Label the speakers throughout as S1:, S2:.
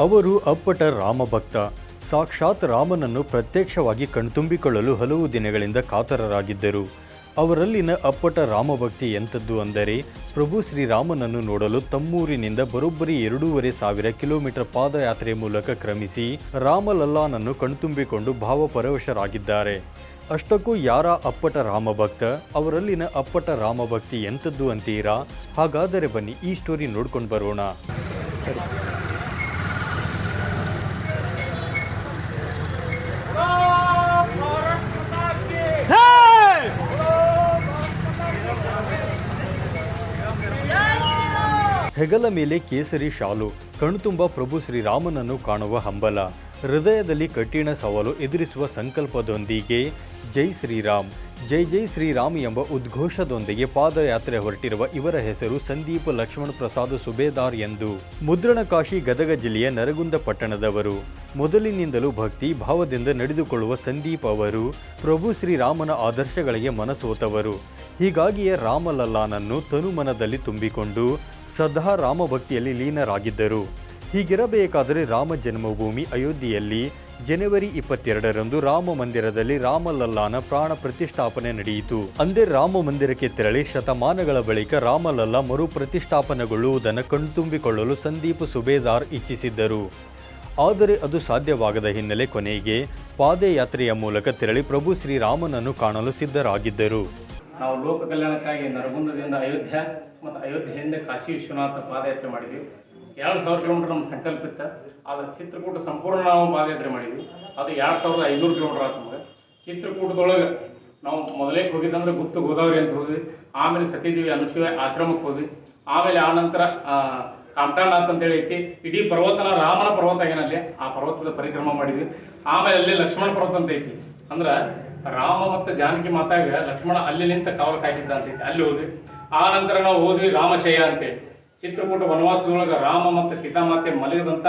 S1: ಅವರು ಅಪ್ಪಟ ರಾಮಭಕ್ತ. ಸಾಕ್ಷಾತ್ ರಾಮನನ್ನು ಪ್ರತ್ಯಕ್ಷವಾಗಿ ಕಣ್ತುಂಬಿಕೊಳ್ಳಲು ಹಲವು ದಿನಗಳಿಂದ ಕಾತರರಾಗಿದ್ದರು. ಅವರಲ್ಲಿನ ಅಪ್ಪಟ ರಾಮಭಕ್ತಿ ಎಂಥದ್ದು ಅಂದರೆ, ಪ್ರಭು ಶ್ರೀರಾಮನನ್ನು ನೋಡಲು ತಮ್ಮೂರಿನಿಂದ ಬರೋಬ್ಬರಿ ಎರಡೂವರೆ ಸಾವಿರ ಕಿಲೋಮೀಟರ್ ಪಾದಯಾತ್ರೆ ಮೂಲಕ ಕ್ರಮಿಸಿ ರಾಮಲಲ್ಲಾನನ್ನು ಕಣ್ತುಂಬಿಕೊಂಡು ಭಾವಪರವಶರಾಗಿದ್ದಾರೆ. ಅಷ್ಟಕ್ಕೂ ಯಾರ ಅಪ್ಪಟ ರಾಮಭಕ್ತ? ಅವರಲ್ಲಿನ ಅಪ್ಪಟ ರಾಮಭಕ್ತಿ ಎಂಥದ್ದು ಅಂತೀರಾ? ಹಾಗಾದರೆ ಬನ್ನಿ ಈ ಸ್ಟೋರಿ ನೋಡ್ಕೊಂಡು ಬರೋಣ. ಹೆಗಲ ಮೇಲೆ ಕೇಸರಿ ಶಾಲು, ಕಣ್ತುಂಬ ಪ್ರಭು ಶ್ರೀರಾಮನನ್ನು ಕಾಣುವ ಹಂಬಲ, ಹೃದಯದಲ್ಲಿ ಕಠಿಣ ಸವಾಲು ಎದುರಿಸುವ ಸಂಕಲ್ಪದೊಂದಿಗೆ ಜೈ ಶ್ರೀರಾಮ್, ಜೈ ಜೈ ಶ್ರೀರಾಮ್ ಎಂಬ ಉದ್ಘೋಷದೊಂದಿಗೆ ಪಾದಯಾತ್ರೆ ಹೊರಟಿರುವ ಇವರ ಹೆಸರು ಸಂದೀಪ್ ಲಕ್ಷ್ಮಣ ಪ್ರಸಾದ್ ಸುಬೇದಾರ್ ಎಂದು ಮುದ್ರಣಕಾಶಿ ಗದಗ ಜಿಲ್ಲೆಯ ನರಗುಂದ ಪಟ್ಟಣದವರು. ಮೊದಲಿನಿಂದಲೂ ಭಕ್ತಿ ಭಾವದಿಂದ ನಡೆದುಕೊಳ್ಳುವ ಸಂದೀಪ್ ಅವರು ಪ್ರಭು ಶ್ರೀರಾಮನ ಆದರ್ಶಗಳಿಗೆ ಮನಸೋತವರು. ಹೀಗಾಗಿಯೇ ರಾಮಲಲ್ಲಾನನ್ನು ತನುಮನದಲ್ಲಿ ತುಂಬಿಕೊಂಡು ಸದಾ ರಾಮಭಕ್ತಿಯಲ್ಲಿ ಲೀನರಾಗಿದ್ದರು. ಹೀಗಿರಬೇಕಾದರೆ ರಾಮ ಜನ್ಮಭೂಮಿ ಅಯೋಧ್ಯೆಯಲ್ಲಿ ಜನವರಿ ಇಪ್ಪತ್ತೆರಡರಂದು ರಾಮ ಮಂದಿರದಲ್ಲಿ ರಾಮಲಲ್ಲಾನ ಪ್ರಾಣ ಪ್ರತಿಷ್ಠಾಪನೆ ನಡೆಯಿತು. ಅಂದೇ ರಾಮ ಮಂದಿರಕ್ಕೆ ತೆರಳಿ ಶತಮಾನಗಳ ಬಳಿಕ ರಾಮಲಲ್ಲಾ ಮರು ಪ್ರತಿಷ್ಠಾಪನೆಗೊಳ್ಳುವುದನ್ನು ಕಣ್ತುಂಬಿಕೊಳ್ಳಲು ಸಂದೀಪ್ ಸುಬೇದಾರ್ ಇಚ್ಛಿಸಿದ್ದರು. ಆದರೆ ಅದು ಸಾಧ್ಯವಾಗದ ಹಿನ್ನೆಲೆ ಕೊನೆಗೆ ಪಾದಯಾತ್ರೆಯ ಮೂಲಕ ತೆರಳಿ ಪ್ರಭು ಶ್ರೀರಾಮನನ್ನು ಕಾಣಲು ಸಿದ್ಧರಾಗಿದ್ದರು.
S2: ನಾವು ಲೋಕ ಕಲ್ಯಾಣಕ್ಕಾಗಿ ನರಗುಂದದಿಂದ ಅಯೋಧ್ಯ ಮತ್ತು ಅಯೋಧ್ಯೆಯಿಂದ ಕಾಶಿ ವಿಶ್ವನಾಥ ಪಾದಯಾತ್ರೆ ಮಾಡಿದ್ವಿ. ಎರಡು ಸಾವಿರ ಕಿಲೋಮೀಟರ್ ನಮ್ಮ ಸಂಕಲ್ಪ ಇತ್ತು. ಆದರೆ ಚಿತ್ರಕೂಟ ಸಂಪೂರ್ಣ ನಾವು ಪಾದಯಾತ್ರೆ ಮಾಡಿದ್ವಿ. ಅದು ಎರಡು ಸಾವಿರದ ಐನೂರು ಕಿಲೋಮೀಟರ್ ನಮ್ಗೆ. ಚಿತ್ರಕೂಟದೊಳಗೆ ನಾವು ಮೊದಲೇ ಹೋಗಿದ್ದಂದ್ರೆ ಗುಪ್ತ ಗೋದಾವರಿ ಅಂತ ಹೋದ್ವಿ. ಆಮೇಲೆ ಸತೀದೇವಿ ಅನುಸೂಯ ಆಶ್ರಮಕ್ಕೆ ಹೋದ್ವಿ. ಆಮೇಲೆ ಆ ನಂತರ ಕಾಮಟಾನಾಥ್ ಅಂತೇಳಿ ಐತಿ. ಇಡೀ ಪರ್ವತನ ರಾಮನ ಪರ್ವತ ಏನಲ್ಲಿ ಆ ಪರ್ವತದ ಪರಿಕ್ರಮ ಮಾಡಿದ್ವಿ. ಆಮೇಲೆ ಅಲ್ಲಿ ಲಕ್ಷ್ಮಣ ಪರ್ವತ ಅಂತ ಐತಿ. ಅಂದ್ರೆ ರಾಮ ಮತ್ತು ಜಾನಕಿ ಮಾತಾಗ ಲಕ್ಷ್ಮಣ ಅಲ್ಲಿ ನಿಂತ ಕಾವಲು ಕಾಯ್ತಿದ್ದ ಅಂತ ಅಲ್ಲಿ ಹೋದ್ವಿ ಆ ನಂತರ ನಾವು ಹೋದ್ವಿ ರಾಮಶಯ ಅಂತೇಳಿ ಚಿತ್ರಕೂಟ ವನವಾಸದೊಳಗೆ ರಾಮ ಮತ್ತು ಸೀತಾಮಾತೆ ಮಲಗಿದಂಥ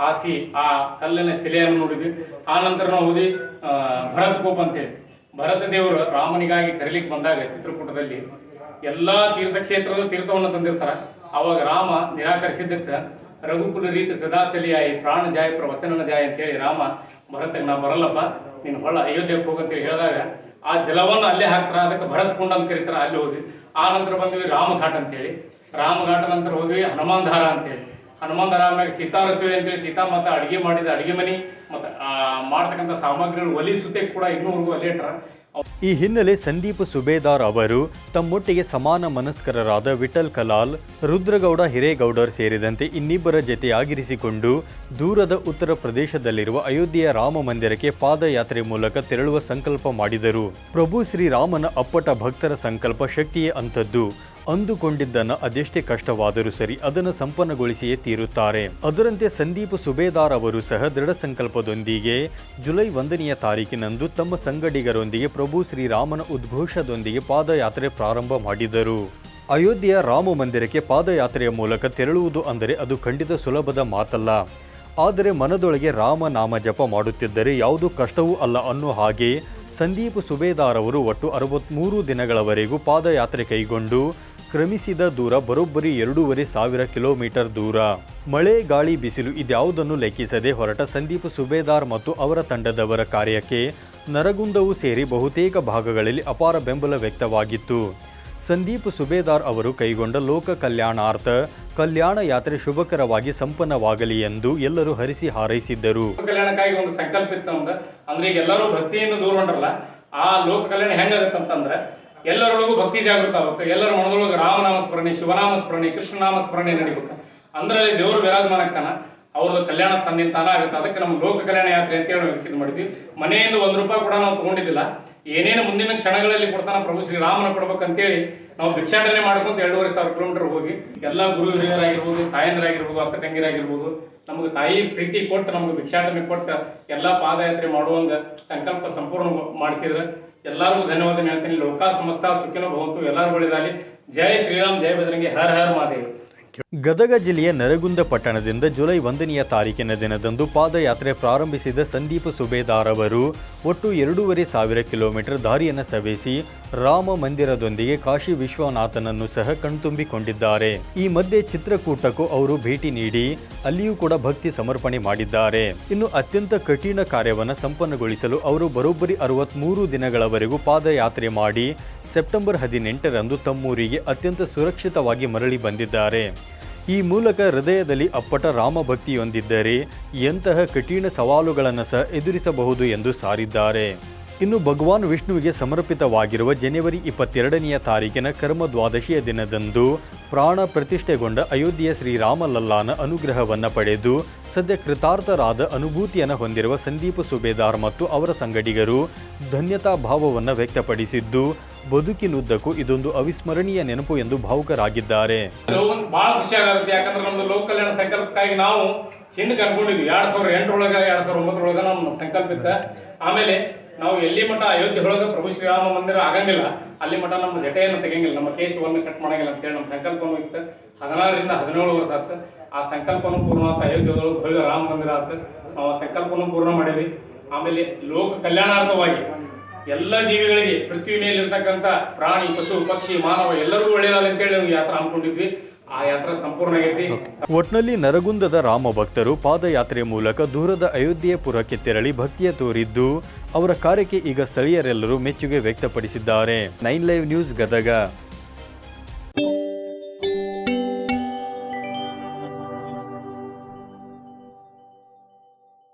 S2: ಹಾಸಿ ಆ ಕಲ್ಲಿನ ಶಿಲೆಯನ್ನು ನೋಡಿದ್ವಿ. ಆ ನಂತರ ನಾವು ಹೋದ್ವಿ ಆ, ಭರತ್ ಕೋಪ್ ಅಂತೇಳಿ ಭರತ ದೇವರು ರಾಮನಿಗಾಗಿ ಕರೀಲಿಕ್ಕೆ ಬಂದಾಗ ಚಿತ್ರಕೂಟದಲ್ಲಿ ಎಲ್ಲಾ ತೀರ್ಥಕ್ಷೇತ್ರದ ತೀರ್ಥವನ್ನು ತಂದಿರ್ತಾರ. ಅವಾಗ ರಾಮ ನಿರಾಕರಿಸಿದ್ದಕ್ಕೆ ರಘುಕುಲ ರೀತಿ ಸದಾಚಲಿಯಾಯಿ ಪ್ರಾಣ ಜಾಯ ಪ್ರವಚನನ ಜಾಯ ಅಂತೇಳಿ ರಾಮ ಭರತಕ್ಕೆ ನಾ ಬರಲ್ಲಪ್ಪ ನೀನು ಹೊಳ್ಳ ಅಯೋಧ್ಯಕ್ಕೆ ಹೋಗಂತೇಳಿ ಹೇಳಿದಾಗ, ಆ ಜಲವನ್ನು ಅಲ್ಲೇ ಹಾಕ್ತಾರ, ಅದಕ್ಕೆ ಭರತ್ ಕುಂಡ ಅಂತ ಕರೀತಾರ, ಅಲ್ಲಿ ಹೋದ್ವಿ. ಆ ನಂತರ ಬಂದ್ವಿ ರಾಮಘಾಟ್ ಅಂತೇಳಿ. ರಾಮಘಾಟ ನಂತರ ಹೋದ್ವಿ ಹನುಮಾನ್ ಧಾರ ಅಂತೇಳಿ. ಹನುಮಾನ್ ಧಾರ ಸೀತಾರಸುವೆ ಅಂತೇಳಿ, ಸೀತಾ ಮಾತ ಅಡಿಗೆ ಮಾಡಿದ ಅಡುಗೆ ಮನೆ, ಮತ್ತೆ ಮಾಡ್ತಕ್ಕಂಥ ಸಾಮಗ್ರಿಗಳು ಒಲಿ ಸುತ್ತೆ ಕೂಡ ಇನ್ನೂವರೆಗೂ ಅಲ್ಲೇ ಇಟ್ಟಾರ
S1: ಈ ಹಿನ್ನೆಲೆ ಸಂದೀಪ್ ಸುಬೇದಾರ್ ಅವರು ತಮ್ಮೊಟ್ಟಿಗೆ ಸಮಾನ ಮನಸ್ಕರರಾದ ವಿಠಲ್ ಕಲಾಲ್, ರುದ್ರಗೌಡ ಹಿರೇಗೌಡರ್ ಸೇರಿದಂತೆ ಇನ್ನಿಬ್ಬರ ಜತೆಯಾಗಿರಿಸಿಕೊಂಡು ದೂರದ ಉತ್ತರ ಪ್ರದೇಶದಲ್ಲಿರುವ ಅಯೋಧ್ಯೆಯ ರಾಮ ಮಂದಿರಕ್ಕೆ ಪಾದಯಾತ್ರೆ ಮೂಲಕ ತೆರಳುವ ಸಂಕಲ್ಪ ಮಾಡಿದರು. ಪ್ರಭು ಶ್ರೀರಾಮನ ಅಪ್ಪಟ ಭಕ್ತರ ಸಂಕಲ್ಪ ಶಕ್ತಿಯೇ ಅಂಥದ್ದು. ಅಂದುಕೊಂಡಿದ್ದನ್ನ ಅದೆಷ್ಟೇ ಕಷ್ಟವಾದರೂ ಸರಿ ಅದನ್ನು ಸಂಪನ್ನಗೊಳಿಸಿಯೇ ತೀರುತ್ತಾರೆ. ಅದರಂತೆ ಸಂದೀಪ್ ಸುಬೇದಾರ್ ಅವರು ಸಹ ದೃಢ ಸಂಕಲ್ಪದೊಂದಿಗೆ ಜುಲೈ ಒಂದನೆಯ ತಾರೀಕಿನಂದು ತಮ್ಮ ಸಂಗಡಿಗರೊಂದಿಗೆ ಪ್ರಭು ಶ್ರೀರಾಮನ ಉದ್ಘೋಷದೊಂದಿಗೆ ಪಾದಯಾತ್ರೆ ಪ್ರಾರಂಭ ಮಾಡಿದರು. ಅಯೋಧ್ಯೆಯ ರಾಮ ಮಂದಿರಕ್ಕೆ ಪಾದಯಾತ್ರೆಯ ಮೂಲಕ ತೆರಳುವುದು ಅಂದರೆ ಅದು ಖಂಡಿತ ಸುಲಭದ ಮಾತಲ್ಲ. ಆದರೆ ಮನದೊಳಗೆ ರಾಮ ನಾಮ ಜಪ ಮಾಡುತ್ತಿದ್ದರೆ ಯಾವುದು ಕಷ್ಟವೂ ಅಲ್ಲ ಅನ್ನೋ ಹಾಗೆ ಸಂದೀಪ್ ಸುಬೇದಾರ್ ಅವರು ಒಟ್ಟು ಅರವತ್ಮೂರು ದಿನಗಳವರೆಗೂ ಪಾದಯಾತ್ರೆ ಕೈಗೊಂಡು ಕ್ರಮಿಸಿದ ದೂರ ಬರೋಬ್ಬರಿ ಎರಡೂವರೆ ಸಾವಿರ ಕಿಲೋಮೀಟರ್ ದೂರ. ಮಳೆ, ಗಾಳಿ, ಬಿಸಿಲು ಇದ್ಯಾವುದನ್ನು ಲೆಕ್ಕಿಸದೆ ಹೊರಟ ಸಂದೀಪ್ ಸುಬೇದಾರ್ ಮತ್ತು ಅವರ ತಂಡದವರ ಕಾರ್ಯಕ್ಕೆ ನರಗುಂದವು ಸೇರಿ ಬಹುತೇಕ ಭಾಗಗಳಲ್ಲಿ ಅಪಾರ ಬೆಂಬಲ ವ್ಯಕ್ತವಾಗಿತ್ತು. ಸಂದೀಪ್ ಸುಬೇದಾರ್ ಅವರು ಕೈಗೊಂಡ ಲೋಕ ಕಲ್ಯಾಣಾರ್ಥ ಕಲ್ಯಾಣ ಯಾತ್ರೆ ಶುಭಕರವಾಗಿ ಸಂಪನ್ನವಾಗಲಿ ಎಂದು ಎಲ್ಲರೂ ಹರಿಸಿ ಹಾರೈಸಿದ್ದರು.
S2: ಕಲ್ಯಾಣಕ್ಕಾಗಿ ಒಂದು ಸಂಕಲ್ಪ ಅಂದ್ರೆ ಈಗ ಎಲ್ಲರೂ ಭಕ್ತಿಯನ್ನು ದೂರ ಆ ಲೋಕ ಕಲ್ಯಾಣ ಹೆಂಗಾಗತ್ತಂತಂದ್ರೆ ಎಲ್ಲರೊಳಗೂ ಭಕ್ತಿ ಜಾಗೃತ ಆಗ್ಬೇಕು ಎಲ್ಲರ ಮನದೊಳಗೆ ರಾಮನಾಮ ಸ್ಮರಣೆ ಶಿವನಾಮ ಸ್ಮರಣೆ ಕೃಷ್ಣನಾಮ ಸ್ಮರಣೆ ನಡಿಬೇಕು. ಅಂದ್ರಲ್ಲಿ ದೇವರು ವಿರಾಜಮಾನಕ್ಕನ, ಅವ್ರದ್ದು ಕಲ್ಯಾಣ ತನ್ನಿಂದ ತಾನ ಆಗುತ್ತೆ. ಅದಕ್ಕೆ ನಮ್ಮ ಲೋಕ ಕಲ್ಯಾಣ ಯಾತ್ರೆ ಅಂತ ಹೇಳಿ ಇದು ಮಾಡಿದ್ವಿ. ಮನೆಯಿಂದ ಒಂದು ರೂಪಾಯಿ ಕೂಡ ನಾವು ತಗೊಂಡಿದ್ದಿಲ್ಲ. ಏನೇನು ಮುಂದಿನ ಕ್ಷಣಗಳಲ್ಲಿ ಕೊಡ್ತಾನೆ ಪ್ರಭು ಶ್ರೀ ರಾಮನ ಶ್ರೀರಾಮನ ಕೊಡ್ಬೇಕಂತೇಳಿ ನಾವು ಭಿಕ್ಷಾಟನೆ ಮಾಡ್ಕೊಂತ ಎರಡೂವರೆ ಸಾವಿರ ಕಿಲೋಮೀಟರ್ ಹೋಗಿ ಎಲ್ಲ ಗುರು ಹಿರಿಯರಾಗಿರ್ಬೋದು, ತಾಯಂದಿರಾಗಿರ್ಬೋದು, ಅಕ್ಕ ತಂಗಿರಾಗಿರ್ಬೋದು, ನಮಗೆ ತಾಯಿ ಪ್ರೀತಿ ಕೊಟ್ಟು ನಮ್ಗೆ ಭಿಕ್ಷಾಟನೆ ಕೊಟ್ಟು ಎಲ್ಲ ಪಾದಯಾತ್ರೆ ಮಾಡುವಂಗ ಸಂಕಲ್ಪ ಸಂಪೂರ್ಣ ಮಾಡಿಸಿದ್ರೆ ಎಲ್ಲರಿಗೂ ಧನ್ಯವಾದ ಹೇಳ್ತೀನಿ. ಲೋಕ ಸಮಸ್ತ ಸುಖಿನ ಭವಂತು ಎಲ್ಲರೂ ಒಳ್ಳೆದಾಗಲಿ ಜೈ ಶ್ರೀರಾಮ್, ಜೈ ಬಜರಂಗಿ ಹರ ಹರ ಮಹಾದೇವ್.
S1: ಗದಗ ಜಿಲ್ಲೆಯ ನರಗುಂದ ಪಟ್ಟಣದಿಂದ ಜುಲೈ ಒಂದನೆಯ ತಾರೀಕಿನ ದಿನದಂದು ಪಾದಯಾತ್ರೆ ಪ್ರಾರಂಭಿಸಿದ ಸಂದೀಪ್ ಸುಬೇದಾರ್ ಅವರು ಒಟ್ಟು ಎರಡೂವರೆ ಸಾವಿರ ಕಿಲೋಮೀಟರ್ ದಾರಿಯನ್ನು ಸವೆಸಿ ರಾಮ ಮಂದಿರದೊಂದಿಗೆ ಕಾಶಿ ವಿಶ್ವನಾಥನನ್ನು ಸಹ ಕಣ್ತುಂಬಿಕೊಂಡಿದ್ದಾರೆ. ಈ ಮಧ್ಯೆ ಚಿತ್ರಕೂಟಕ್ಕೂ ಅವರು ಭೇಟಿ ನೀಡಿ ಅಲ್ಲಿಯೂ ಕೂಡ ಭಕ್ತಿ ಸಮರ್ಪಣೆ ಮಾಡಿದ್ದಾರೆ. ಇನ್ನು ಅತ್ಯಂತ ಕಠಿಣ ಕಾರ್ಯವನ್ನು ಸಂಪನ್ನಗೊಳಿಸಲು ಅವರು ಬರೋಬ್ಬರಿ ಅರವತ್ಮೂರು ದಿನಗಳವರೆಗೂ ಪಾದಯಾತ್ರೆ ಮಾಡಿ ಸೆಪ್ಟೆಂಬರ್ ಹದಿನೆಂಟರಂದು ತಮ್ಮೂರಿಗೆ ಅತ್ಯಂತ ಸುರಕ್ಷಿತವಾಗಿ ಮರಳಿ ಬಂದಿದ್ದಾರೆ. ಈ ಮೂಲಕ ಹೃದಯದಲ್ಲಿ ಅಪ್ಪಟ ರಾಮಭಕ್ತಿಯೊಂದಿದ್ದರೆ ಎಂತಹ ಕಠಿಣ ಸವಾಲುಗಳನ್ನು ಸಹ ಎದುರಿಸಬಹುದು ಎಂದು ಸಾರಿದ್ದಾರೆ. ಇನ್ನು ಭಗವಾನ್ ವಿಷ್ಣುವಿಗೆ ಸಮರ್ಪಿತವಾಗಿರುವ ಜನವರಿ ಇಪ್ಪತ್ತೆರಡನೆಯ ತಾರೀಕಿನ ಕರ್ಮ ದ್ವಾದಶಿಯ ದಿನದಂದು ಪ್ರಾಣ ಪ್ರತಿಷ್ಠೆಗೊಂಡ ಅಯೋಧ್ಯೆಯ ಶ್ರೀರಾಮಲಲ್ಲಾನ ಅನುಗ್ರಹವನ್ನು ಪಡೆದು ಸದ್ಯ ಕೃತಾರ್ಥರಾದ ಅನುಭೂತಿಯನ್ನು ಹೊಂದಿರುವ ಸಂದೀಪ ಸುಬೇದಾರ್ ಮತ್ತು ಅವರ ಸಂಗಡಿಗರು ಧನ್ಯತಾ ಭಾವವನ್ನು ವ್ಯಕ್ತಪಡಿಸಿದ್ದು ಬದುಕಿನುದ್ದಕ್ಕೂ ಇದೊಂದು ಅವಿಸ್ಮರಣೀಯ ನೆನಪು ಎಂದು ಭಾವುಕರಾಗಿದ್ದಾರೆ.
S2: ಬಹಳ ಭಾಳ ಖುಷಿ ಆಗುತ್ತೆ. ಯಾಕಂದ್ರೆ ನಮ್ದು ಲೋಕ ಕಲ್ಯಾಣ ಸಂಕಲ್ಪಕ್ಕಾಗಿ ನಾವು ಹಿಂದಕ್ಕೆ ಅನ್ಕೊಂಡಿದ್ವಿ ಎರಡ್ ಸಾವಿರದ ಎಂಟರೊಳಗೆ, ಎರಡ್ ಸಾವಿರದ ಒಂಬತ್ತರೊಳಗೆ ನಮ್ಮ ಸಂಕಲ್ಪ ಇತ್ತ. ಆಮೇಲೆ ನಾವು ಎಲ್ಲಿ ಮಠ, ಅಯೋಧ್ಯೆ ಒಳಗೆ ಪ್ರಭು ಶ್ರೀರಾಮ ಮಂದಿರ ಆಗಂಗಿಲ್ಲ. ಅಲ್ಲಿ ಮಠ ನಮ್ಮ ಜಟೆಯನ್ನು ತೆಗಂಗಿಲ್ಲ ನಮ್ಮ ಕೇಶವನ್ನು ಕಟ್ ಮಾಡಂಗಿಲ್ಲ ಅಂತ ಹೇಳಿ ನಮ್ಮ ಸಂಕಲ್ಪನೂ ಇತ್ತು. ಹದಿನಾರರಿಂದ ಹದಿನೇಳು ವರ್ಷ ಆಯ್ತು ಆ ಸಂಕಲ್ಪನೂ ಪೂರ್ಣ ಆತ. ಅಯೋಧ್ಯೆದೊಳಗೆ ಭವ್ಯ ರಾಮ ಮಂದಿರ ಆತ. ನಾವು ಆ ಸಂಕಲ್ಪನೂ ಪೂರ್ಣ ಮಾಡೀವಿ ಆಮೇಲೆ ಲೋಕ ಕಲ್ಯಾಣಾರ್ಥವಾಗಿ ಎಲ್ಲ ಜೀವಿಗಳಿಗೆ ಪೃಥ್ವಿ ಮೇಲೆ ಇರ್ತಕ್ಕಂಥ ಪ್ರಾಣಿ, ಪಶು, ಪಕ್ಷಿ, ಮಾನವ ಎಲ್ಲರಿಗೂ ಒಳ್ಳೆಯದಾಗಲಿ ಅಂತೇಳಿ ನಾವು ಯಾತ್ರಾ ಹಮ್ಮಿಕೊಂಡಿದ್ವಿ. ಆ ಯಾತ್ರಾ ಸಂಪೂರ್ಣ ಆಗೈತಿ.
S1: ಒಟ್ನಲ್ಲಿ ನರಗುಂದದ ರಾಮ ಭಕ್ತರು ಪಾದಯಾತ್ರೆ ಮೂಲಕ ದೂರದ ಅಯೋಧ್ಯೆಪುರಕ್ಕೆ ತೆರಳಿ ಭಕ್ತಿಯ ತೋರಿದ್ದು, ಅವರ ಕಾರ್ಯಕ್ಕೆ ಈಗ ಸ್ಥಳೀಯರೆಲ್ಲರೂ ಮೆಚ್ಚುಗೆ ವ್ಯಕ್ತಪಡಿಸಿದ್ದಾರೆ. Nine live news Gadag.